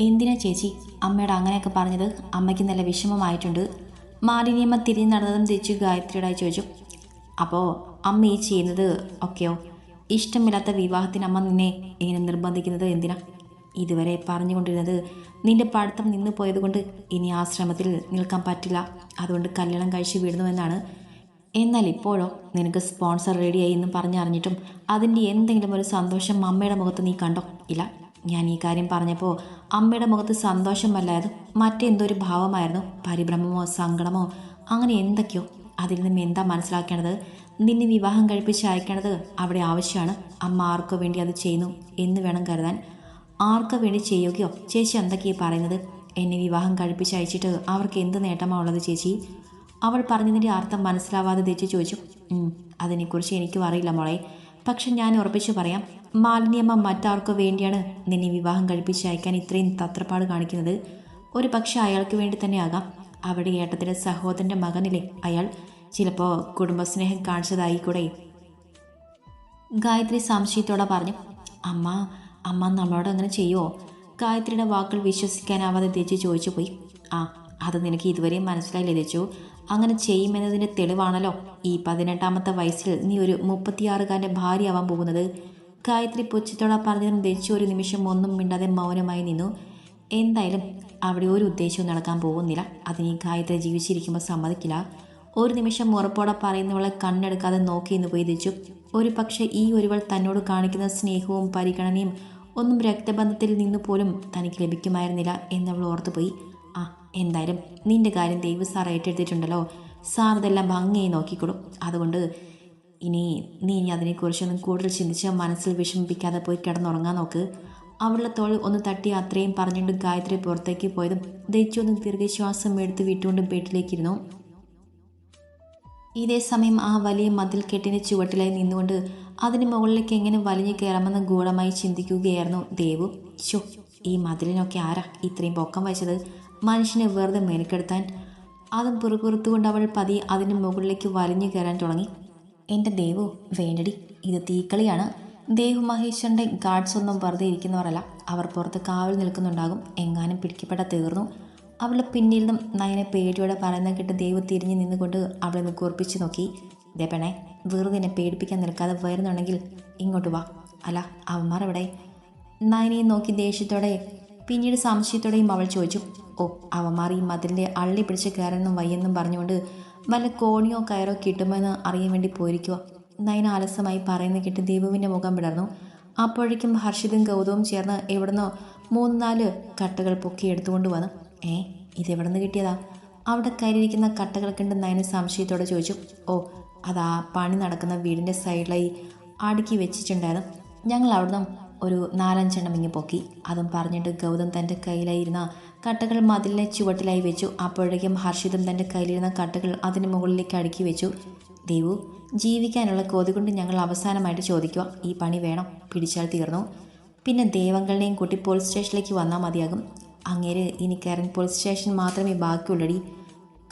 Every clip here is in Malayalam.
എന്തിനാ ചേച്ചി? അമ്മയോട് അങ്ങനെയൊക്കെ പറഞ്ഞത്? അമ്മയ്ക്ക് നല്ല വിഷമമായിട്ടുണ്ട്. മാലിന്യമ്മ തിരിഞ്ഞു നടന്നതും തിരിച്ച് ഗായത്രിയോടായി ചോദിച്ചു. അപ്പോൾ അമ്മ ഈ ചെയ്യുന്നത് ഒക്കെയോ? ഇഷ്ടമില്ലാത്ത വിവാഹത്തിന് അമ്മ നിന്നെ ഇങ്ങനെ നിർബന്ധിക്കുന്നത് എന്തിനാ? ഇതുവരെ പറഞ്ഞുകൊണ്ടിരുന്നത് നിന്റെ പഠിത്തം നിന്ന് പോയതുകൊണ്ട് ഇനി ആശ്രമത്തിൽ നിൽക്കാൻ പറ്റില്ല. അതുകൊണ്ട് കല്യാണം കഴിച്ച് വിടുന്നുവെന്നാണ് എന്നാൽ ഇപ്പോഴോ നിനക്ക് സ്പോൺസർ റെഡിയായി എന്ന് പറഞ്ഞറിഞ്ഞിട്ടും അതിന്റെ എന്തെങ്കിലും ഒരു സന്തോഷം അമ്മയുടെ മുഖത്ത് നീ കണ്ടോ? ഇല്ല. ഞാൻ ഈ കാര്യം പറഞ്ഞപ്പോൾ അമ്മയുടെ മുഖത്ത് സന്തോഷമല്ലായത് മറ്റെന്തോ ഒരു ഭാവമായിരുന്നു? പരിഭ്രമമോ സങ്കടമോ അങ്ങനെ എന്തൊക്കെയോ? അതിൽ നിന്ന് എന്താ മനസ്സിലാക്കേണ്ടത്? നിന്നെ വിവാഹം കഴിപ്പിച്ച് അയക്കേണ്ടത് അവിടെ ആവശ്യമാണ്. അമ്മ ആർക്കോ വേണ്ടി അത് ചെയ്യുന്നു എന്ന് വേണം കരുതാൻ. ആർക്കോ വേണ്ടി ചെയ്യുകയോ? ചേച്ചി എന്തൊക്കെയാണ് പറയുന്നത്? എന്നെ വിവാഹം കഴിപ്പിച്ച് അയച്ചിട്ട് അവർക്ക് എന്ത് നേട്ടമാണ് ഉള്ളത് ചേച്ചി? അവൾ പറഞ്ഞതിന്റെ അർത്ഥം മനസ്സിലാവാതെ തെറ്റി ചോദിച്ചു "ഉം, അതിനെക്കുറിച്ച് എനിക്കും അറിയില്ല മോളെ. പക്ഷെ ഞാൻ ഉറപ്പിച്ചു പറയാം മാലിന്യമ്മ മറ്റാർക്ക് വേണ്ടിയാണ് നിന്നെ വിവാഹം കഴിപ്പിച്ച് അയക്കാൻ ഇത്രയും തത്രപ്പാട് കാണിക്കുന്നത്. ഒരു പക്ഷെ അയാൾക്ക് വേണ്ടി തന്നെ ആകാം അവിടെ ഏട്ടത്തിന്റെ സഹോദരന്റെ മകനില്ലേ അയാൾ? ചിലപ്പോൾ കുടുംബസ്നേഹം കാണിച്ചതായിക്കൂടെ. ഗായത്രി സംശയത്തോടെ പറഞ്ഞു അമ്മ അമ്മ നമ്മളോട് അങ്ങനെ ചെയ്യുമോ ഗായത്രിയുടെ വാക്കുകൾ വിശ്വസിക്കാനാവാതെ തെച്ചു ചോദിച്ചു പോയി ആ അത് നിനക്ക് ഇതുവരെയും മനസ്സിലായില്ലേ തെച്ചു അങ്ങനെ ചെയ്യുമെന്നതിന്റെ തെളിവാണല്ലോ ഈ പതിനെട്ടാമത്തെ വയസ്സിൽ നീ ഒരു മുപ്പത്തിയാറുകാരന്റെ ഭാര്യയാവാൻ പോകുന്നത്. ഗായത്രി പുച്ഛത്തോടെ പറഞ്ഞതും ധരിച്ചു ഒരു നിമിഷം ഒന്നും മിണ്ടാതെ മൗനമായി നിന്നു. എന്തായാലും അവിടെ ഒരു ഉദ്ദേശവും നടക്കാൻ പോകുന്നില്ല. അതിന് ഗായത്രി ജീവിച്ചിരിക്കുമ്പോൾ സമ്മതിക്കില്ല. ഒരു നിമിഷം ഉറപ്പോടെ പറയുന്നവളെ കണ്ണെടുക്കാതെ നോക്കി എന്ന് പോയി തിരിച്ചു ഒരു പക്ഷേ ഈ ഒരുവൾ തന്നോട് കാണിക്കുന്ന സ്നേഹവും പരിഗണനയും ഒന്നും രക്തബന്ധത്തിൽ നിന്ന് പോലും തനിക്ക് ലഭിക്കുമായിരുന്നില്ല എന്നവൾ ഓർത്തുപോയി. ആ എന്തായാലും നിന്റെ കാര്യം ദൈവ സാർ ഏറ്റെടുത്തിട്ടുണ്ടല്ലോ. സാർ ഇതെല്ലാം ഭംഗിയായി നോക്കിക്കൊടും. അതുകൊണ്ട് ഇനി നീ ഇനി അതിനെക്കുറിച്ചൊന്നും കൂടുതൽ ചിന്തിച്ച് മനസ്സിൽ വിഷമിപ്പിക്കാതെ പോയി കിടന്നുറങ്ങാൻ നോക്ക്. അവളുടെ തോൾ ഒന്ന് തട്ടി അത്രയും പറഞ്ഞുകൊണ്ട് ഗായത്രി പുറത്തേക്ക് പോയതും ദയിച്ചൊന്ന് ദീർഘശ്വാസം എടുത്ത് വിട്ടുകൊണ്ട് വീട്ടിലേക്കിരുന്നു ഇതേ സമയം ആ വലിയ മതിൽ കെട്ടിന്റെ ചുവട്ടിലായി നിന്നുകൊണ്ട് അതിന് മുകളിലേക്ക് എങ്ങനെ വലിഞ്ഞു കയറാമെന്ന് ഗൂഢമായി ചിന്തിക്കുകയായിരുന്നു ദേവു. ഷോ ഈ മതിലിനൊക്കെ ആരാ ഇത്രയും പൊക്കം വെച്ചത് മനുഷ്യനെ വെറുതെ മെനക്കെടുത്താൻ അതും പുറകുറുത്തുകൊണ്ട് അവൾ പതി അതിന് മുകളിലേക്ക് വലിഞ്ഞു കയറാൻ തുടങ്ങി. എന്റെ ദേവു വേണ്ടടി. ഇത് തീക്കളിയാണ്. ദേവു മഹേശ്വരന്റെ ഗാർഡ്സ് ഒന്നും വെറുതെ ഇരിക്കുന്നവരല്ല. അവർ പുറത്ത് കാവൽ നിൽക്കുന്നുണ്ടാകും. എങ്ങാനും പിടിക്കപ്പെട്ട തീർന്നു. അവളുടെ പിന്നിൽ നിന്നും നയനെ പേടിയോടെ പറയുന്ന കേട്ട് ദേവ് തിരിഞ്ഞു നിന്നുകൊണ്ട് അവളെ ഒന്ന് കുറിപ്പിച്ച് നോക്കി. ദേ പെണേ വെറുതെ എന്നെ പേടിപ്പിക്കാൻ നിൽക്കാതെ വരുന്നുണ്ടെങ്കിൽ ഇങ്ങോട്ട് വാ. അല്ല അവന്മാർ എവിടെ? നയനയെ നോക്കി ദേഷ്യത്തോടെ പിന്നീട് സംശയത്തോടെയും അവൾ ചോദിച്ചു. ഓ അവന്മാർ ഈ മതിലിന്റെ അള്ളി പിടിച്ച് കയറാനും വയ്യെന്നും പറഞ്ഞുകൊണ്ട് വല്ല കോണിയോ കയറോ കിട്ടുമെന്ന് അറിയാൻ വേണ്ടി പോയിരിക്കുക. നയന ആലസ്യമായി പറയുന്ന കേട്ട് ദീപുവിന്റെ മുഖം വിടർന്നു അപ്പോഴേക്കും ഹർഷിതും ഗൗതവും ചേർന്ന് എവിടുന്നോ മൂന്ന് നാല് കട്ടകൾ പൊക്കി എടുത്തുകൊണ്ട് വന്നു. ഏ ഇതെവിടെ നിന്ന് കിട്ടിയതാ? അവിടെ കയറിയിരിക്കുന്ന കട്ടകൾ കണ്ട് നയന സംശയത്തോടെ ചോദിച്ചു. ഓ അതാ പണി നടക്കുന്ന വീടിന്റെ സൈഡിലായി അടുക്കി വെച്ചിട്ടുണ്ടായിരുന്നു. ഞങ്ങൾ അവിടുന്ന് ഒരു നാലഞ്ചെണ്ണം ഇങ്ങ് പൊക്കി. അതും പറഞ്ഞിട്ട് ഗൗതം തന്റെ കയ്യിലായിരുന്ന കട്ടകൾ മതിലിനെ ചുവട്ടിലായി വെച്ചു. അപ്പോഴേക്കും ഹർഷിതും തന്റെ കയ്യിലിരുന്ന കട്ടകൾ അതിന് മുകളിലേക്ക് അടുക്കി വെച്ചു. ദേവു ജീവിക്കാനുള്ള കൊതി കൊണ്ട് ഞങ്ങൾ അവസാനമായിട്ട് ചോദിക്കുക. ഈ പണി വേണം. പിടിച്ചാൽ തീർന്നു. പിന്നെ ദേവങ്ങളുടെയും കൂട്ടി പോലീസ് സ്റ്റേഷനിലേക്ക് വന്നാൽ മതിയാകും. അങ്ങേര് ഇനി കയറാൻ പോലീസ് സ്റ്റേഷൻ മാത്രമേ ബാക്കിയുള്ളടി.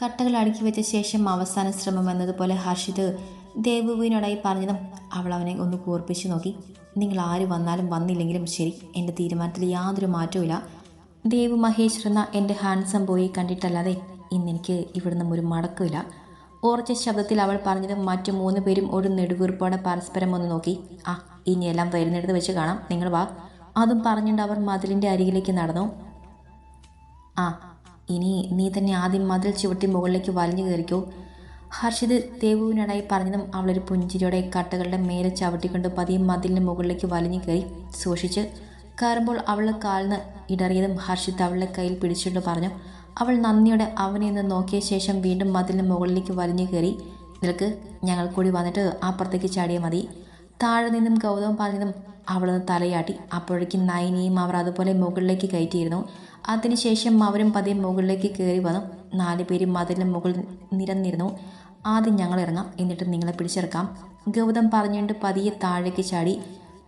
കട്ടകൾ അടുക്കി വെച്ച ശേഷം അവസാന ശ്രമം എന്നതുപോലെ ഹർഷിത് ദേവുവിനോടായി പറഞ്ഞതും അവൾ അവനെ ഒന്ന് കൂർപ്പിച്ചു നോക്കി. നിങ്ങൾ ആര് വന്നാലും വന്നില്ലെങ്കിലും ശരി. എന്റെ തീരുമാനത്തിൽ യാതൊരു മാറ്റവുമില്ല. ദേവു മഹേഷ് എന്ന എന്റെ ഹാൻസം ബോയെ കണ്ടിട്ടല്ലാതെ ഇന്നെനിക്ക് ഇവിടുന്ന് ഒരു മടക്കമില്ല. ഓർച്ച ശബ്ദത്തിൽ അവൾ പറഞ്ഞത് മറ്റു മൂന്ന് പേരും ഒരു നെടുവീർപ്പോടെ പരസ്പരം ഒന്ന് നോക്കി. ആ ഇനിയെല്ലാം വരുന്നിടത്ത് വെച്ച് കാണാം. നിങ്ങൾ വാ. അതും പറഞ്ഞുകൊണ്ട് അവർ മതിലിന്റെ അരികിലേക്ക് നടന്നു. ആ ഇനി നീ തന്നെ ആദ്യം മതിൽ ചുവട്ടി മുകളിലേക്ക് വലിഞ്ഞു കയറിക്കോ. ഹർഷിത് ദേവുവിനോടായി പറഞ്ഞതും അവളൊരു പുഞ്ചിരിയോടെ കട്ടകളുടെ മേലെ ചവിട്ടിക്കൊണ്ട് പതിയെ മതിലിന് മുകളിലേക്ക് വലിഞ്ഞു കയറി. സൂക്ഷിച്ച് കയറുമ്പോൾ അവൾ കാലിന് ഇടറിയതും ഹർഷിത് അവളുടെ കയ്യിൽ പിടിച്ചിട്ട് പറഞ്ഞു അവൾ നന്ദിയോടെ അവനെ ഒന്ന് നോക്കിയ ശേഷം വീണ്ടും മതിലിന് മുകളിലേക്ക് വലിഞ്ഞു കയറി നിനക്ക് ഞങ്ങൾ കൂടി വന്നിട്ട് അപ്പുറത്തേക്ക് ചാടിയ മതി. താഴെ നിന്നും ഗൗതം പറഞ്ഞതും അവളൊന്ന് തലയാട്ടി അപ്പോഴേക്കും നയനിയും അവർ അതുപോലെ മുകളിലേക്ക് കയറ്റിയിരുന്നു. അതിനുശേഷം അവരും പതിയെ മുകളിലേക്ക് കയറി വന്നു. നാല് പേരും മതിലിന് മുകളിൽ നിരന്നിരുന്നു. ആദ്യം ഞങ്ങൾ ഇറങ്ങാം എന്നിട്ട് നിങ്ങളെ പിടിച്ചിറക്കാം ഗൗതം പറഞ്ഞുകൊണ്ട് പതിയെ താഴേക്ക് ചാടി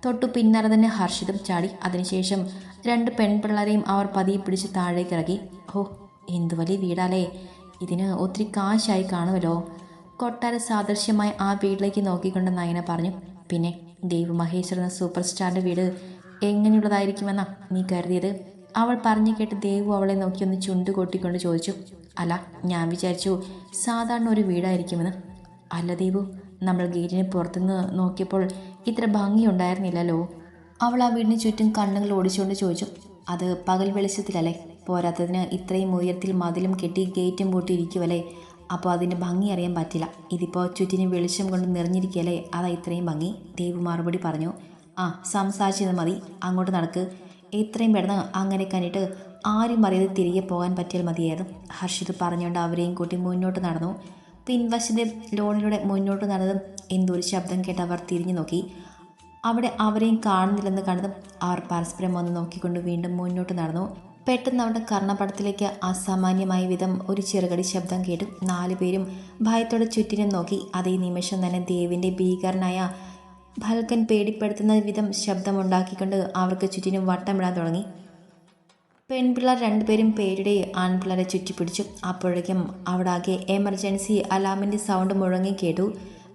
തൊട്ടു പിന്നാലെ തന്നെ ഹർഷിതും ചാടി. അതിനുശേഷം രണ്ട് പെൺപിള്ളേരെയും അവർ പതിയെ പിടിച്ച് താഴേക്ക് ഇറക്കി ഓ എന്ത് വലിയ വീടാലേ ഇതിന് ഒത്തിരി കാശായി കാണുമല്ലോ. കൊട്ടാര സാദൃശ്യമായ ആ വീട്ടിലേക്ക് നോക്കിക്കൊണ്ട് നയന പറഞ്ഞു പിന്നെ ദേവ് മഹേശ്വർ എന്ന സൂപ്പർ സ്റ്റാറിന്റെ വീട് എങ്ങനെയുള്ളതായിരിക്കുമെന്നാ നീ കരുതിയത്? അവൾ പറഞ്ഞു കേട്ട് ദേവു അവളെ നോക്കി ഒന്ന് ചുണ്ടു കൊട്ടിക്കൊണ്ട് ചോദിച്ചു അല്ല ഞാൻ വിചാരിച്ചു സാധാരണ ഒരു വീടായിരിക്കുമെന്ന്. അല്ല ദേവു നമ്മൾ ഗേറ്റിന് പുറത്തുനിന്ന് നോക്കിയപ്പോൾ ഇത്ര ഭംഗിയുണ്ടായിരുന്നില്ലല്ലോ. അവൾ ആ വീടിന് ചുറ്റും കണ്ണുകൾ ഓടിച്ചുകൊണ്ട് ചോദിച്ചു അത് പകൽ വെളിച്ചത്തിലല്ലേ? പോരാത്തതിന് ഇത്രയും ഉയരത്തിൽ മതിലും കെട്ടി ഗേറ്റും പൂട്ടിയിരിക്കുമല്ലേ അപ്പോൾ അതിന്റെ ഭംഗി അറിയാൻ പറ്റില്ല. ഇതിപ്പോൾ ചുറ്റിനും വെളിച്ചം കൊണ്ട് നിറഞ്ഞിരിക്കുകയല്ലേ? അതാ ഇത്രയും ഭംഗി ദേവ് മറുപടി പറഞ്ഞു. ആ സംസാരിച്ചത് മതി. അങ്ങോട്ട് നടക്ക്. എത്രയും പെട്ടെന്ന് അങ്ങനെ കണ്ടിട്ട് ആരും അറിയാതെ തിരികെ പോകാൻ പറ്റിയാൽ മതിയായിരുന്നു ഹർഷിത് പറഞ്ഞുകൊണ്ട് അവരെയും കൂട്ടി മുന്നോട്ട് നടന്നു. പിൻവശത്തെ ലോണിലൂടെ മുന്നോട്ട് നടന്നതും എന്തൊരു ശബ്ദം കേട്ട് അവർ തിരിഞ്ഞു നോക്കി. അവിടെ അവരെയും കാണുന്നില്ലെന്ന് കണ്ടതും അവർ പരസ്പരം വന്ന് നോക്കിക്കൊണ്ട് വീണ്ടും മുന്നോട്ട് നടന്നു. പെട്ടെന്ന് അവരുടെ കർണപടത്തിലേക്ക് അസാമാന്യമായ വിധം ഒരു ചെറുകടി ശബ്ദം കേട്ടു നാലുപേരും ഭയത്തോടെ ചുറ്റിനും നോക്കി. അതേ നിമിഷം തന്നെ ദേവിന്റെ ഭീകരനായ ഭൽക്കൻ പേടിപ്പെടുത്തുന്ന വിധം ശബ്ദമുണ്ടാക്കിക്കൊണ്ട് അവർക്ക് ചുറ്റിനും വട്ടമിടാൻ തുടങ്ങി. പെൺപിള്ളേർ രണ്ടുപേരും പേരുടെ ആൺപിള്ളേരെ ചുറ്റിപ്പിടിച്ചു. അപ്പോഴേക്കും അവിടെ ആകെ എമർജൻസി അലാമിന്റെ സൗണ്ട് മുഴങ്ങി കേട്ടു.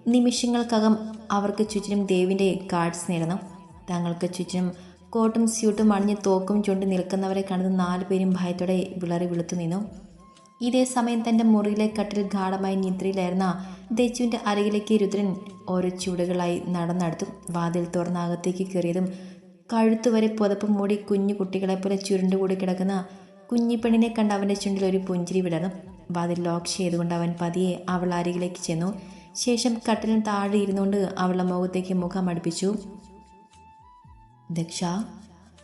നിമിഷങ്ങൾക്കകം അവർക്ക് ചുറ്റിനും ദേവിന്റെ കാർഡ്സ് നേരുന്നു തങ്ങൾക്ക് ചുറ്റിനും കോട്ടും സ്യൂട്ടും അണിഞ്ഞ് തോക്കും ചുണ്ട് നിൽക്കുന്നവരെ കണ്ടത് നാലുപേരും ഭയത്തോടെ വിളറി വിളുത്തു നിന്നു. ഇതേ സമയം തന്റെ മുറിയിലെ കട്ടിൽ ഗാഠമായ നിദ്രയിലായിരുന്ന ദച്ചുവിന്റെ അരകിലേക്ക് രുദ്രൻ ഓരോ ചുവടുകളായി നടന്നെടുത്തു. വാതിൽ തുറന്നാകത്തേക്ക് കയറിയതും കഴുത്തുവരെ പുതപ്പ് മൂടി കുഞ്ഞു കുട്ടികളെപ്പോലെ ചുരുണ്ടുകൂടി കിടക്കുന്ന കുഞ്ഞിപ്പെണ്ണിനെ കണ്ട് അവന്റെ ചുണ്ടിൽ ഒരു പുഞ്ചിരി വിടർന്നു. വാതിൽ ലോക്ക് ചെയ്തുകൊണ്ട് അവൻ പതിയെ അവൾ അരികിലേക്ക് ചെന്നു. ശേഷം കട്ടിലിന് താഴെ ഇരുന്നുകൊണ്ട് അവളുടെ മുഖത്തേക്ക് മുഖം അടുപ്പിച്ചു. ദക്ഷ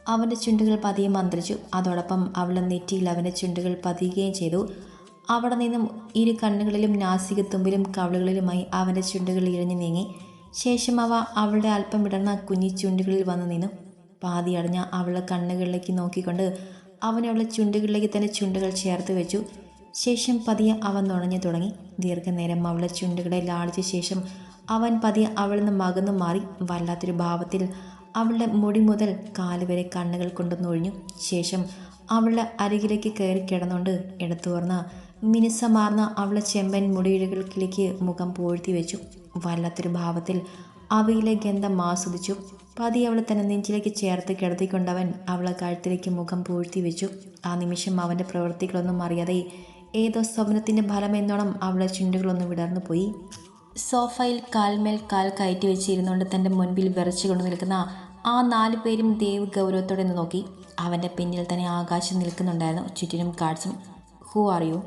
അവന്റെ ചുണ്ടുകൾ പതിയെ മന്ത്രിച്ചു. അതോടൊപ്പം അവളുടെ നെറ്റിയിൽ അവന്റെ ചുണ്ടുകൾ പതിയുകയും ചെയ്തു. അവിടെ നിന്നും ഇരു കണ്ണുകളിലും നാസിക തുമ്പിലും കവളുകളിലുമായി അവന്റെ ചുണ്ടുകൾ ഇഴഞ്ഞു നീങ്ങി. ശേഷം അവ അവളുടെ അല്പം വിടർന്ന കുഞ്ഞി ചുണ്ടുകളിൽ വന്നു നിന്നു. പാതി അടഞ്ഞ അവളുടെ കണ്ണുകളിലേക്ക് നോക്കിക്കൊണ്ട് അവൻ ചുണ്ടുകളിലേക്ക് തന്നെ ചുണ്ടുകൾ ചേർത്ത് വെച്ചു. ശേഷം പതിയെ അവൻ നുണഞ്ഞു തുടങ്ങി. ദീർഘനേരം അവളെ ചുണ്ടുകളെ ലാളിച്ച ശേഷം അവൻ പതിയെ അവളിൽ നിന്ന് മകന്നു മാറി. വല്ലാത്തൊരു ഭാവത്തിൽ അവളുടെ മുടി മുതൽ കാലുവരെ കണ്ണുകൾ കൊണ്ടുവന്നൊഴിഞ്ഞു ശേഷം അവളുടെ അരികിലേക്ക് കയറി കിടന്നുകൊണ്ട് എടുത്തുവർന്ന മിനുസമാർന്ന അവളുടെ ചെമ്പൻ മുടിയിഴകൾക്കിലേക്ക് മുഖം പൂഴ്ത്തി വെച്ചു. വല്ലാത്തൊരു ഭാവത്തിൽ അവയിലെ ഗന്ധം ആസ്വദിച്ചു. പതി അവളെ തന്നെ നെഞ്ചിലേക്ക് ചേർത്ത് കിടത്തിക്കൊണ്ടവൻ അവളെ കഴുത്തിലേക്ക് മുഖം പൂഴ്ത്തി വെച്ചു. ആ നിമിഷം അവന്റെ പ്രവൃത്തികളൊന്നും അറിയാതെ ഏതോ സ്വപ്നത്തിന്റെ ഫലമെന്നോണം അവളെ ചുണ്ടുകളൊന്ന് വിടർന്നു പോയി. സോഫയിൽ കാൽമേൽ കാൽ കയറ്റി വെച്ചിരുന്നുകൊണ്ട് തന്റെ മുൻപിൽ വിറച്ചുകൊണ്ട് നിൽക്കുന്ന ആ നാല് പേരും ദേവ് ഗൗരവത്തോടെ നോക്കി. അവന്റെ പിന്നിൽ തന്നെ ആകാശം നിൽക്കുന്നുണ്ടായിരുന്നു. ചുറ്റിനും കാർഡ്സും who are you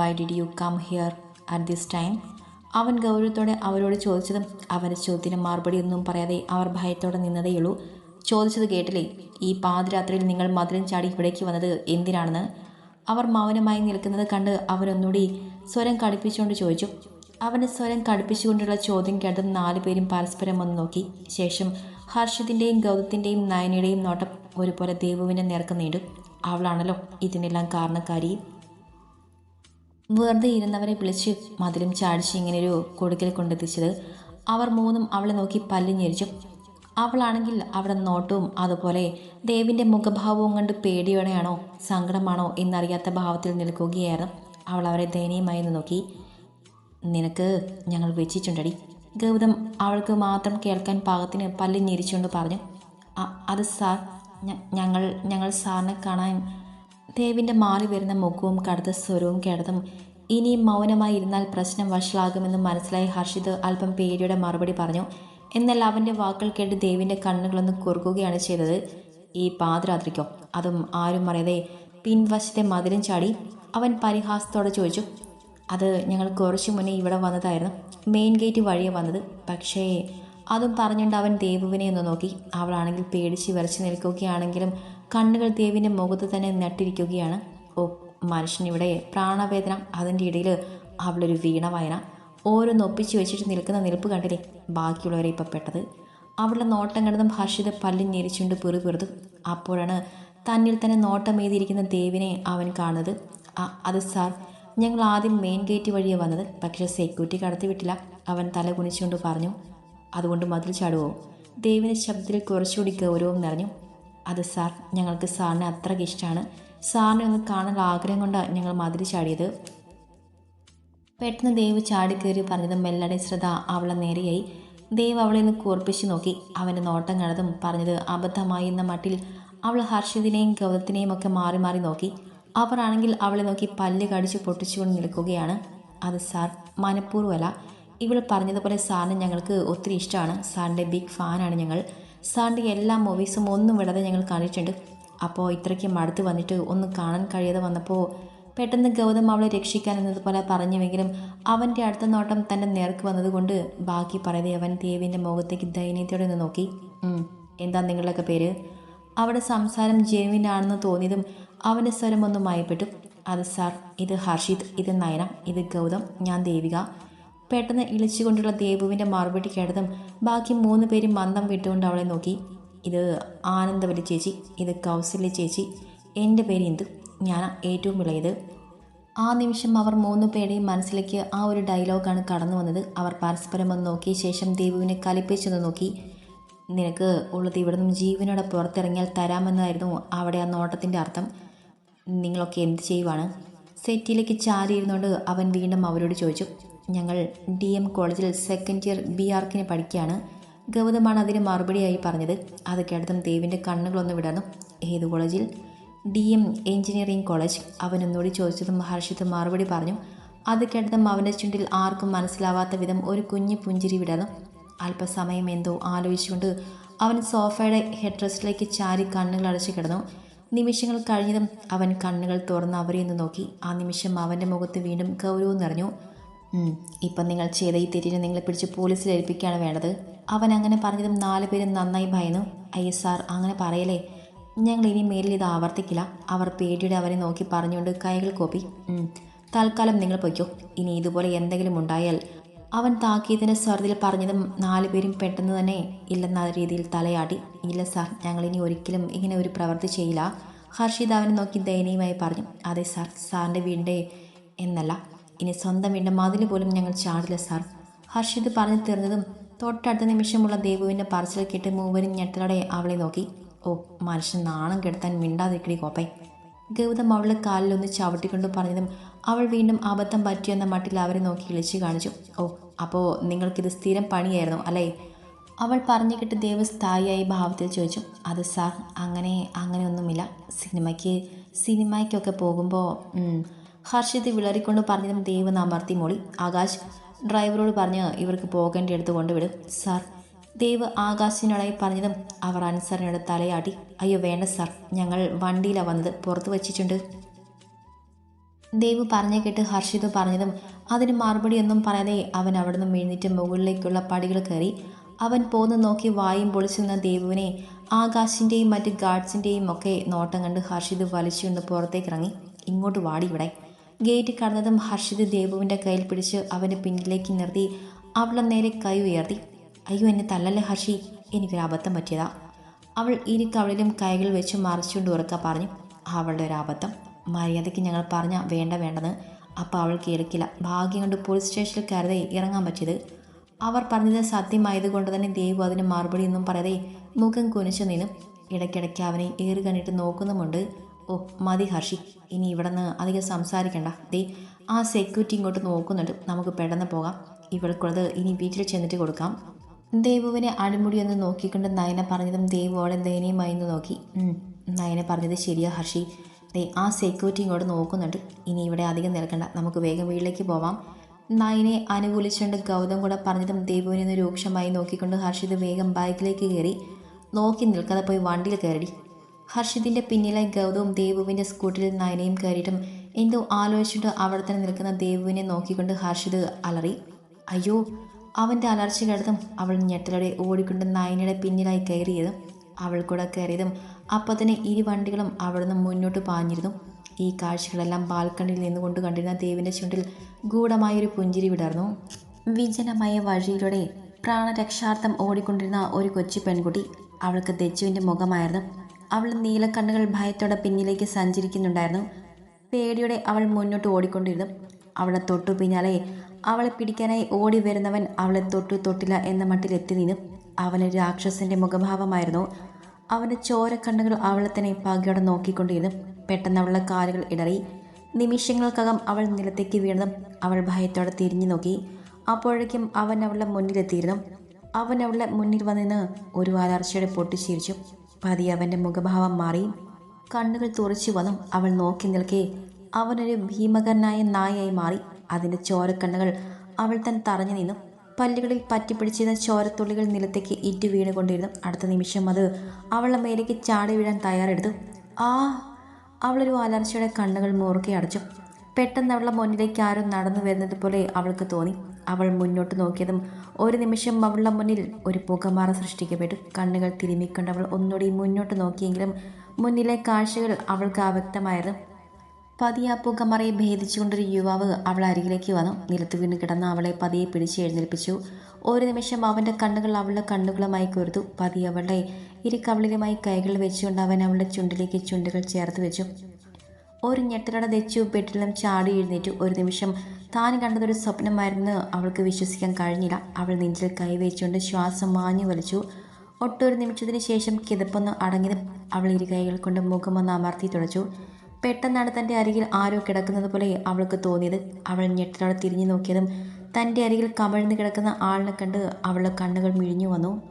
why did you come here at this time അവൻ ഗൗരവത്തോടെ അവരോട് ചോദിച്ചതും അവന്റെ ചോദ്യത്തിന് മറുപടി ഒന്നും പറയാതെ അവർ ഭയത്തോടെ നിന്നതേയുള്ളൂ. ചോദിച്ചത് കേട്ടില്ലേ? ഈ പാതിരാത്രിയിൽ നിങ്ങൾ മധുരം ചാടി ഇവിടേക്ക് വന്നത് എന്തിനാണെന്ന്? അവർ മൗനമായി നിൽക്കുന്നത് കണ്ട് അവരൊന്നുകൂടി സ്വരം കടുപ്പിച്ചുകൊണ്ട് ചോദിച്ചു. അവന്റെ സ്വരം കടുപ്പിച്ചുകൊണ്ടുള്ള ചോദ്യം കേട്ടതും നാലുപേരും പരസ്പരം ഒന്ന് നോക്കി. ശേഷം ഹർഷത്തിന്റെയും ഗൗതത്തിന്റെയും നയനയുടെയും നോട്ടം ഒരുപോലെ ദേവുവിനെ നേർക്ക് നീണ്ടു. അവളാണല്ലോ ഇതിനെല്ലാം കാരണക്കാരി. വെറുതെ ഇരുന്നവരെ വിളിച്ച് മതിലും ചാടിച്ച് ഇങ്ങനെയൊരു കൊടുക്കൽ കൊണ്ടെത്തിച്ചത് അവർ മൂന്നും അവളെ നോക്കി പല്ലു ഞെരിച്ചു അവളാണെങ്കിൽ അവിടെ നോട്ടവും അതുപോലെ ദേവിന്റെ മുഖഭാവവും കണ്ട് പേടിയോടെയാണോ സങ്കടമാണോ എന്നറിയാത്ത ഭാവത്തിൽ നിൽക്കുകയായിരുന്നു. അവൾ അവരെ ദയനീയമായി നോക്കി. നിനക്ക് ഞങ്ങൾ വെച്ചിട്ടുണ്ടടി. ഗൗതം അവൾക്ക് മാത്രം കേൾക്കാൻ പാകത്തിന് പല്ല് ഞെരിച്ചുകൊണ്ട് പറഞ്ഞു അത് സാർ ഞങ്ങൾ ഞങ്ങൾ സാറിനെ കാണാൻ ദേവിന്റെ മാറി വരുന്ന മുഖവും കടുത്ത സ്വരവും കേട്ടതും ഇനിയും മൗനമായി ഇരുന്നാൽ പ്രശ്നം വഷളാകുമെന്ന് മനസ്സിലായി ഹർഷിത് അല്പം പേടിയുടെ മറുപടി പറഞ്ഞു. എന്നാൽ അവന്റെ വാക്കുകൾ കേട്ട് ദേവിന്റെ കണ്ണുകളൊന്ന് കുറുക്കുകയാണ് ചെയ്തത്. ഈ പാതിരാത്രിക്കോ? അതും ആരും അറിയാതെ പിൻവശത്തെ മതിലും ചാടി അവൻ പരിഹാസത്തോടെ ചോദിച്ചു. അത് ഞങ്ങൾ കുറച്ച് മുന്നേ ഇവിടെ വന്നതായിരുന്നു. മെയിൻ ഗേറ്റ് വഴിയെ വന്നത്. പക്ഷേ അതും പറഞ്ഞുകൊണ്ട് അവൻ ദേവുവിനെ ഒന്ന് നോക്കി. അവളാണെങ്കിൽ പേടിച്ച് വിറച്ച് നിൽക്കുകയാണെങ്കിലും കണ്ണുകൾ ദേവിന്റെ മുഖത്ത് തന്നെ നട്ടിരിക്കുകയാണ്. ഓ മനുഷ്യനിവിടെ പ്രാണവേദന. അതിന്റെ ഇടയിൽ അവളൊരു വീണ വായന. ഓരോന്ന് ഒപ്പിച്ച് വെച്ചിട്ട് നിൽക്കുന്ന നിൽപ്പ് കണ്ടില്ലേ? ബാക്കിയുള്ളവരെ ഇപ്പം പെട്ടത്. അവളുടെ നോട്ടം കണ്ടതും ഹർഷിത പല്ലിൽ ഞെരിച്ചുകൊണ്ട് പെറു അപ്പോഴാണ് തന്നിൽ തന്നെ നോട്ടം എഴുതിയിരിക്കുന്ന ദേവിനെ അവൻ കാണുന്നത്. "ആ, അത് സാർ. ഞങ്ങൾ ആദ്യം മെയിൻ ഗേറ്റ് വഴിയാണ് വന്നത്. പക്ഷേ സെക്യൂരിറ്റി കടത്തി വിട്ടില്ല. അവൻ തല കുനിച്ചുകൊണ്ട് പറഞ്ഞു. അതുകൊണ്ട് മതിൽ ചാടുവോ? ദേവിന്റെ ശബ്ദത്തിൽ കുറച്ചുകൂടി ഗൗരവം നിറഞ്ഞു. അത് സാർ ഞങ്ങൾക്ക് സാറിനെ അത്രയ്ക്ക് ഇഷ്ടമാണ് സാറിനെ ഒന്ന് കാണാനുള്ള ആഗ്രഹം കൊണ്ടാണ് ഞങ്ങൾ മാതിരി ചാടിയത്. പെട്ടെന്ന് ദേവ് ചാടിക്കയറി പറഞ്ഞത് മെല്ലടെ ശ്രദ്ധ അവളെ നേരെയായി. ദേവ് അവളെ ഒന്ന് കൂർപ്പിച്ച് നോക്കി. അവന്റെ നോട്ടം കണ്ടതും പറഞ്ഞത് അബദ്ധമായി എന്ന മട്ടിൽ അവൾ ഹർഷിതിനെയും ഗൗതത്തിനെയും ഒക്കെ മാറി മാറി നോക്കി. അവർ ആണെങ്കിൽ അവളെ നോക്കി പല്ല് കടിച്ച് പൊട്ടിച്ചുകൊണ്ട് നിൽക്കുകയാണ്. അത് സാർ മനഃപൂർവമല്ല. ഇവൾ പറഞ്ഞതുപോലെ സാറിന് ഞങ്ങൾക്ക് ഒത്തിരി ഇഷ്ടമാണ് സാറിന്റെ ബിഗ് ഫാനാണ് ഞങ്ങൾ. സാറിന്റെ എല്ലാ മൂവീസും ഒന്നും വിടാതെ ഞങ്ങൾ കണ്ടിട്ടുണ്ട്. അപ്പോൾ ഇത്രയ്ക്ക് മടുത്ത് വന്നിട്ട് ഒന്നും കാണാൻ കഴിയാതെ വന്നപ്പോൾ പെട്ടെന്ന് ഗൗതം അവളെ രക്ഷിക്കാൻ എന്നതുപോലെ പറഞ്ഞുവെങ്കിലും അവന്റെ അടുത്ത നോട്ടം തന്റെ നേർക്ക് വന്നതുകൊണ്ട് ബാക്കി പറയാതെ അവൻ ദേവിന്റെ മുഖത്തേക്ക് ദയനീയത്തോടെ ഒന്ന് നോക്കി. "ഉം, എന്താ നിങ്ങളുടെയൊക്കെ പേര്? അവിടെ സംസാരം ജെനുവിനാണെന്ന് തോന്നിയതും അവന്റെ സ്വരം ഒന്ന് മയപ്പെട്ടു. അത് സാർ ഇത് ഹർഷിത് ഇത് നയന ഇത് ഗൗതം ഞാൻ ദേവിക. പെട്ടെന്ന് ഇളിച്ചുകൊണ്ടുള്ള ദേവുവിന്റെ മറുപടി കേട്ടതും ബാക്കി മൂന്ന് പേരും മന്ദം വിട്ടുകൊണ്ട് അവളെ നോക്കി. ഇത് ആനന്ദവലി ചേച്ചി ഇത് കൗസല്യ ചേച്ചി. എന്റെ പേര് ഇന്ദു. ഞാൻ ഏറ്റവും ഇളയത്. ആ നിമിഷം അവർ മൂന്ന് പേരുടെയും മനസ്സിലേക്ക് ആ ഒരു ഡയലോഗാണ് കടന്നു വന്നത്. അവർ പരസ്പരം ഒന്ന് നോക്കിയ ശേഷം ദേവുവിനെ കലിപ്പിച്ചൊന്ന് നോക്കി. നിനക്ക് ഉള്ളത് ഇവിടെ നിന്നും ജീവനോടെ പുറത്തിറങ്ങിയാൽ തരാമെന്നായിരുന്നു അവിടെ ആ നോട്ടത്തിന്റെ അർത്ഥം. നിങ്ങളൊക്കെ എന്ത് ചെയ്യുവാണ്? സെറ്റിലേക്ക് ചാരിയിരുന്നുകൊണ്ട് അവൻ വീണ്ടും അവരോട് ചോദിച്ചു. ഞങ്ങൾ ഡി എം കോളേജിൽ സെക്കൻഡ് ഇയർ ബി ആർക്കിന് പഠിക്കുകയാണ്. ഗൗതമാണ് അതിന് മറുപടിയായി പറഞ്ഞത്. അത് കേട്ടതും ദേവിന്റെ കണ്ണുകളൊന്ന് വിടർന്നു ഏത് കോളേജിൽ? D M engineering college. അവൻ ചോദിച്ചതും ഹർഷിത് മറുപടി പറഞ്ഞു. അത് കേട്ടതും അവന്റെ ചുണ്ടിൽ ആർക്കും മനസ്സിലാവാത്ത വിധം ഒരു കുഞ്ഞു പുഞ്ചിരി വിടർന്നു അല്പസമയം എന്തോ ആലോചിച്ചുകൊണ്ട് അവൻ സോഫയുടെ ഹെഡ് റെസ്റ്റിലേക്ക് ചാരി കണ്ണുകൾ അടച്ചു കിടന്നു. നിമിഷങ്ങൾ കഴിഞ്ഞതും അവൻ കണ്ണുകൾ തുറന്ന് അവരെ നോക്കി. ആ നിമിഷം അവന്റെ മുഖത്ത് വീണ്ടും ഗൗരവം നിറഞ്ഞു. "ഉം, ഇപ്പം നിങ്ങൾ ചെയ്ത ഈ തെറ്റിനെ നിങ്ങളെ പിടിച്ച് പോലീസിൽ ഏൽപ്പിക്കുകയാണ് വേണ്ടത്. അവൻ അങ്ങനെ പറഞ്ഞതും നാല് പേരും നന്നായി ഭയന്നു. അയ്യ സാർ അങ്ങനെ പറയലേ ഞങ്ങൾ ഇനി മേലിൽ ഇത് ആവർത്തിക്കില്ല. അവർ പേടിയുടെ അവനെ നോക്കി പറഞ്ഞുകൊണ്ട് കൈകൾ കോപ്പി. തൽക്കാലം നിങ്ങൾ പൊയ്ക്കോ. ഇനി ഇതുപോലെ എന്തെങ്കിലും ഉണ്ടായാൽ അവൻ താക്കിയതിന്റെ സ്വരത്തിൽ പറഞ്ഞതും നാല് പേരും പെട്ടെന്ന് തന്നെ ഇല്ലെന്ന രീതിയിൽ തലയാടി ഇല്ല സാർ ഇനി ഒരിക്കലും ഇങ്ങനെ ഒരു പ്രവൃത്തി ചെയ്യില്ല. ഹർഷിത് അവനെ നോക്കി ദയനീയമായി പറഞ്ഞു. അതെ സാർ സാറിന്റെ വീടിന്റെ എന്നല്ല. ഇനി സ്വന്തം വീടിന്റെ മതിൽ പോലും ഞങ്ങൾ ചാടില്ല സാർ. ഹർഷിത് പറഞ്ഞു തീർന്നതും തൊട്ടടുത്ത നിമിഷമുള്ള ദേവുവിന്റെ പറച്ചിൽ കേട്ട് മൂവരും ഞെട്ടലോടെ അവളെ നോക്കി. ഓ മനുഷ്യൻ നാണം കെടുത്താൻ മിണ്ടാതിരിക്കടി കോപ്പേ ഗൗതം അവളുടെ കാലിലൊന്ന് ചവിട്ടിക്കൊണ്ട് പറഞ്ഞതും അവൾ വീണ്ടും അബദ്ധം പറ്റിയെന്ന മട്ടിൽ അവരെ നോക്കി ഇളിച്ചു കാണിച്ചു. ഓ അപ്പോൾ നിങ്ങൾക്കിത് സ്ഥിരം പണിയായിരുന്നു അല്ലേ? അവൾ പറഞ്ഞു കേട്ട് ദേവ് സ്ഥായിയായി ഭാവത്തിൽ ചോദിച്ചു. അത് സാർ അങ്ങനെ അങ്ങനെയൊന്നുമില്ല സിനിമയ്ക്ക് സിനിമയ്ക്കൊക്കെ പോകുമ്പോൾ. ഹർഷിത് വിളറിക്കൊണ്ട് പറഞ്ഞതും ദേവ് അമർത്തി മോളി ആകാശ് ഡ്രൈവറോട് പറഞ്ഞ് ഇവർക്ക് പോകേണ്ടിയെടുത്ത് കൊണ്ടുവിടും. സാർ ദേവ് ആകാശിനോടായി പറഞ്ഞതും അവർ അൻസറിനോട് തലയാട്ടി. അയ്യോ വേണ്ട സാർ ഞങ്ങൾ വണ്ടിയിലാണ് വന്നത്. പുറത്ത് വച്ചിട്ടുണ്ട്. ദേവ് പറഞ്ഞു കേട്ട് ഹർഷിത് പറഞ്ഞതും അതിന് മറുപടിയൊന്നും പറയാതെ അവൻ അവിടെ നിന്ന് എഴുന്നേറ്റ് മുകളിലേക്കുള്ള പടികൾ കയറി. അവൻ പോന്ന് നോക്കി വായും പൊളിച്ചു നിന്ന ദേവുവിനെ ആകാശിന്റെയും മറ്റ് ഗാർഡ്സിന്റെയും ഒക്കെ നോട്ടം കണ്ട് ഹർഷിത് വലിച്ചുകൊണ്ട് പുറത്തേക്ക് ഇറങ്ങി. ഇങ്ങോട്ട് വാടി ഇവിടെ. ഗേറ്റ് കടന്നതും ഹർഷിത് ദേവുവിന്റെ കയ്യിൽ പിടിച്ച് അവന്റെ പിന്നിലേക്ക് നിർത്തി. അവളെ നേരെ കൈ ഉയർത്തി. അയ്യോ എന്നെ തല്ലല്ലേ ഹർഷി? എനിക്കൊരു അബദ്ധം പറ്റിയതാ. അവൾ ഇരു കവളിലും കൈകൾ വെച്ച് മറിച്ചുകൊണ്ട് ഉറക്ക പറഞ്ഞു അവളുടെ ഒരു അബദ്ധം. മര്യാദയ്ക്ക് ഞങ്ങൾ പറഞ്ഞ വേണ്ട വേണ്ടെന്ന്. അപ്പോൾ അവൾ കേൾക്കില്ല. ഭാഗ്യം കൊണ്ട് പോലീസ് സ്റ്റേഷനിൽ കയറി ഇറങ്ങാൻ പറ്റിയത്. അവർ പറഞ്ഞത് സത്യമായതുകൊണ്ട് തന്നെ ദേവു അതിന് മറുപടി ഒന്നും പറയാതെ മുഖം കുനിച്ചു നിന്നും. ഇടയ്ക്കിടയ്ക്ക് അവനെ ഏറി കണ്ടിട്ട് നോക്കുന്നുമുണ്ട്. ഓ മതി ഹർഷി. ഇനി ഇവിടെ നിന്ന് അധികം സംസാരിക്കണ്ട. ദേ ആ സെക്യൂരിറ്റി ഇങ്ങോട്ട് നോക്കുന്നുണ്ട്. നമുക്ക് പെട്ടെന്ന് പോകാം. ഇവൾക്കുള്ളത് ഇനി വീട്ടിൽ ചെന്നിട്ട് കൊടുക്കാം. ദേവുവിനെ അടിമുടിയൊന്ന് നോക്കിക്കൊണ്ട് നയന പറഞ്ഞതും ദേവു അവളെ ദയനീയമായി എന്ന് നോക്കി. "ഉം, നയന പറഞ്ഞത് ശരിയാ ഹർഷി. ദേ ആ സെക്യൂരിറ്റി ഇങ്ങോട്ട് നോക്കുന്നുണ്ട്. ഇനി ഇവിടെ അധികം നിൽക്കണ്ട. നമുക്ക് വേഗം വീട്ടിലേക്ക് പോവാം. നയനെ അനുകൂലിച്ചുകൊണ്ട് ഗൗതം കൂടെ പറഞ്ഞതും ദേവുവിനെ ഒന്ന് രൂക്ഷമായി നോക്കിക്കൊണ്ട് ഹർഷിത് വേഗം ബൈക്കിലേക്ക് കയറി. നോക്കി നിൽക്കാതെ പോയി വണ്ടിയിൽ കയറി. ഹർഷിതിന്റെ പിന്നിലായി ഗൗതവും ദേവുവിന്റെ സ്കൂട്ടറിൽ നയനയും കയറിയിട്ടും എന്തോ ആലോചിച്ചിട്ട് അവിടെ തന്നെ നിൽക്കുന്ന ദേവുവിനെ നോക്കിക്കൊണ്ട് ഹർഷിത് അലറി അയ്യോ അവന്റെ അലർച്ച കേട്ടതും അവൾ ഞെട്ടലോടെ ഓടിക്കൊണ്ട് നയനയുടെ പിന്നിലായി കയറിയതും അവൾ കൂടെ കയറിയതും അപ്പോൾ തന്നെ ഇരു വണ്ടികളും അവിടെ നിന്ന് മുന്നോട്ട് പാഞ്ഞിരുന്നു. ഈ കാഴ്ചകളെല്ലാം ബാൽക്കണിയിൽ നിന്നുകൊണ്ട് കണ്ടിരുന്ന ദേവിന്റെ ചുണ്ടിൽ ഗൂഢമായൊരു പുഞ്ചിരി വിടർന്നു. വിജനമായ വഴിയിലൂടെ പ്രാണരക്ഷാർത്ഥം ഓടിക്കൊണ്ടിരുന്ന ഒരു കൊച്ചു പെൺകുട്ടി അവൾക്ക് ദച്ചുവിന്റെ മുഖമായിരുന്നു. അവൾ നീലക്കണ്ണുകൾ ഭയത്തോടെ പിന്നിലേക്ക് സഞ്ചരിക്കുന്നുണ്ടായിരുന്നു. പേടിയോടെ അവൾ മുന്നോട്ട് ഓടിക്കൊണ്ടിരുന്നു. അവളെ തൊട്ടു പിന്നാലെ അവളെ പിടിക്കാനായി ഓടി വരുന്നവൻ അവളെ തൊട്ടു തൊട്ടില്ല എന്ന മട്ടിൽ എത്തി നിന്നു. അവന് രാക്ഷസന്റെ മുഖഭാവമായിരുന്നു. അവന്റെ ചോരക്കണ്ണുകൾ അവളെ തന്നെ പകയോടെ നോക്കിക്കൊണ്ടിരുന്നു. പെട്ടെന്ന് അവളുടെ കാലുകൾ ഇടറി. നിമിഷങ്ങൾക്കകം അവൾ നിലത്തേക്ക് വീണതും അവൾ ഭയത്തോടെ തിരിഞ്ഞു നോക്കി. അപ്പോഴേക്കും അവൻ അവളുടെ മുന്നിലെത്തിയിരുന്നു. അവൻ അവളുടെ മുന്നിൽ വന്നിന്ന് ഒരു അലർച്ചയോടെ പൊട്ടിച്ചിരിച്ചു. പതി അവന്റെ മുഖഭാവം മാറി. കണ്ണുകൾ തുറച്ചു വന്നു അവൾ നോക്കി നിൽക്കെ അവനൊരു ഭീമകരനായ നായയായി മാറി. അതിന്റെ ചോരക്കണ്ണുകൾ അവൾ തൻ തറഞ്ഞു നിന്നും. പല്ലുകളിൽ പറ്റിപ്പിടിച്ചിരുന്ന ചോരത്തുള്ളികൾ നിലത്തേക്ക് ഇറ്റു വീണുകൊണ്ടിരുന്നു. അടുത്ത നിമിഷം അത് അവളുടെ മേലേക്ക് ചാടി വീഴാൻ തയ്യാറെടുത്തു. ആ അവളൊരു അലർച്ചയുടെ കണ്ണുകൾ മുറുക്കി അടച്ചു. പെട്ടെന്ന് അവളുടെ മുന്നിലേക്ക് ആരും നടന്നു വരുന്നത് പോലെ അവൾക്ക് തോന്നി. അവൾ മുന്നോട്ട് നോക്കിയതും ഒരു നിമിഷം അവളുടെ മുന്നിൽ ഒരു പുകമാറ സൃഷ്ടിക്കപ്പെട്ടു. കണ്ണുകൾ തിരുമിക്കൊണ്ട് അവൾ ഒന്നുകൂടി മുന്നോട്ട് നോക്കിയെങ്കിലും മുന്നിലെ കാഴ്ചകൾ അവൾക്ക് അവ്യക്തമായിരുന്നു. പതിയെ ആ പുകമറയെ ഭേദിച്ചുകൊണ്ടൊരു യുവാവ് അവൾ അരികിലേക്ക് വന്നു. നിലത്ത് വീണ് കിടന്ന അവളെ പതിയെ പിടിച്ച് എഴുന്നേൽപ്പിച്ചു. ഒരു നിമിഷം അവന്റെ കണ്ണുകൾ അവളുടെ കണ്ണുകളുമായി കൊരുത്തു പതി അവളുടെ ഇരു കവിളിലുമായി കൈകൾ വെച്ചുകൊണ്ട് അവൻ അവളുടെ ചുണ്ടിലേക്ക് ചുണ്ടുകൾ ചേർത്ത് വെച്ചു. ഒരു ഞെട്ടലട തെച്ചു ബെഡിലും ചാടി എഴുന്നേറ്റു ഒരു നിമിഷം. താൻ കണ്ടതൊരു സ്വപ്നമായിരുന്നു. അവൾക്ക് വിശ്വസിക്കാൻ കഴിഞ്ഞില്ല. അവൾ നെഞ്ചിൽ കൈവച്ചുകൊണ്ട് ശ്വാസം മാഞ്ഞു വലിച്ചു. ഒട്ടൊരു നിമിഷത്തിന് ശേഷം കിതപ്പൊന്ന് അടങ്ങിയതും അവൾ ഇരു കൈകൾ കൊണ്ട് മുഖമൊന്ന് അമർത്തി തുടച്ചു. പെട്ടെന്നാണ് തന്റെ അരികിൽ ആരോ കിടക്കുന്നത് പോലെ അവൾക്ക് തോന്നിയത്. അവൾ ഞെട്ടലോടെ തിരിഞ്ഞു നോക്കിയതും തന്റെ അരികിൽ കമഴ്ന്ന് കിടക്കുന്ന ആളിനെ കണ്ട് അവളുടെ കണ്ണുകൾ മിഴിഞ്ഞു വന്നു.